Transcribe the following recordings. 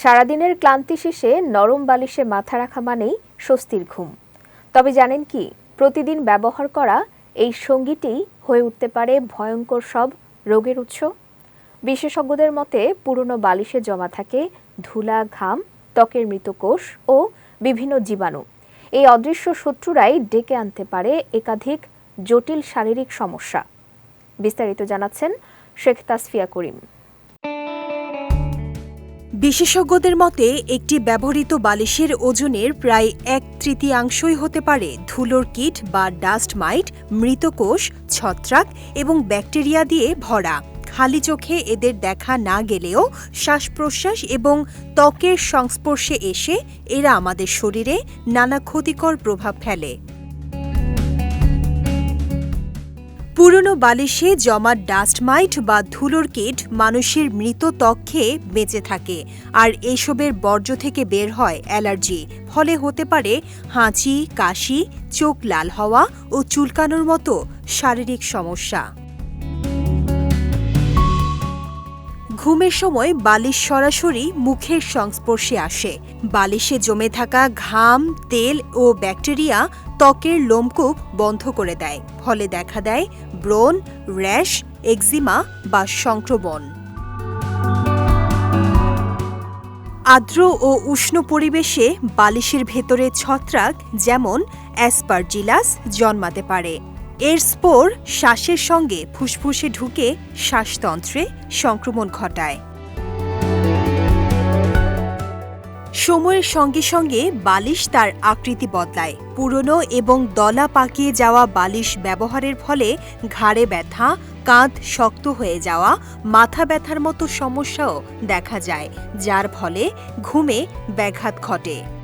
সারাদিনের ক্লান্তি শেষে নরম বালিশে মাথা রাখা মানেই স্বস্তির ঘুম। তবে জানেন কি, প্রতিদিন ব্যবহার করা এই সঙ্গীটি হয়ে উঠতে পারে ভয়ঙ্কর সব রোগের উৎস। বিশেষজ্ঞদের মতে, পুরনো বালিশে জমা থাকে ধুলা, ঘাম, ত্বকের মৃতকোষ ও বিভিন্ন জীবাণু। এই অদৃশ্য শত্রুরাই ডেকে আনতে পারে একাধিক জটিল শারীরিক সমস্যা। বিস্তারিত জানাচ্ছেন শেখ তাসফিয়া করিম। বিশেষজ্ঞদের মতে, একটি ব্যবহৃত বালিশের ওজনের প্রায় এক তৃতীয়াংশই হতে পারে ধুলোর কিট বা ডাস্ট মাইট, মৃতকোষ, ছত্রাক এবং ব্যাকটেরিয়া দিয়ে ভরা। খালি চোখে এদের দেখা না গেলেও শ্বাস প্রশ্বাস এবং ত্বকের সংস্পর্শে এসে এরা আমাদের শরীরে নানা ক্ষতিকর প্রভাব ফেলে। পুরনো বালিশে জমা ডাস্ট মাইট বা ধুলোর কিট মানুষের মৃত ত্বক খেয়ে বেঁচে থাকে। আর এসবের বর্জ্য থেকে বের হয় অ্যালার্জি। ফলে হতে পারে হাঁচি, কাশি, চোখ লাল হওয়া ও চুলকানোর মতো শারীরিক সমস্যা। ঘুমের সময় বালিশ সরাসরি মুখের সংস্পর্শে আসে। বালিশে জমে থাকা ঘাম, তেল ও ব্যাকটেরিয়া ত্বকের লোমকূপ বন্ধ করে দেয়। ফলে দেখা দেয় ব্রণ, র্যাশ এক্সিমা বা সংক্রমণ। আর্দ্র ও উষ্ণ পরিবেশে বালিশের ভেতরে ছত্রাক যেমন অ্যাসপারজিলাস জন্মাতে পারে। এর স্পোর শ্বাসের সঙ্গে ফুসফুসে ঢুকে শ্বাসতন্ত্রে সংক্রমণ ঘটায়। সময়ের সঙ্গে সঙ্গে বালিশ তার আকৃতি বদলায়। পুরনো এবং দলা পাকিয়ে যাওয়া বালিশ ব্যবহারের ফলে ঘাড়ে ব্যথা, কাঁধ শক্ত হয়ে যাওয়া, মাথা ব্যথার মতো সমস্যাও দেখা যায়, যার ফলে ঘুমে ব্যাঘাত ঘটে।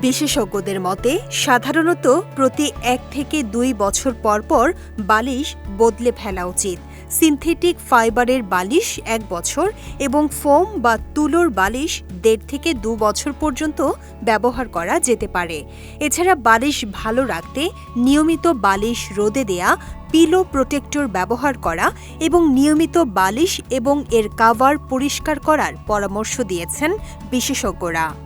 বিশেষজ্ঞদের মতে, সাধারণত প্রতি এক থেকে দুই বছর পর পর বালিশ বদলে ফেলা উচিত। সিনথেটিক ফাইবারের বালিশ এক বছর এবং ফোম বা তুলোর বালিশ দেড় থেকে দু বছর পর্যন্ত ব্যবহার করা যেতে পারে। এছাড়া বালিশ ভালো রাখতে নিয়মিত বালিশ রোদে দেয়া, পিলো প্রোটেক্টর ব্যবহার করা এবং নিয়মিত বালিশ এবং এর কাভার পরিষ্কার করার পরামর্শ দিয়েছেন বিশেষজ্ঞরা।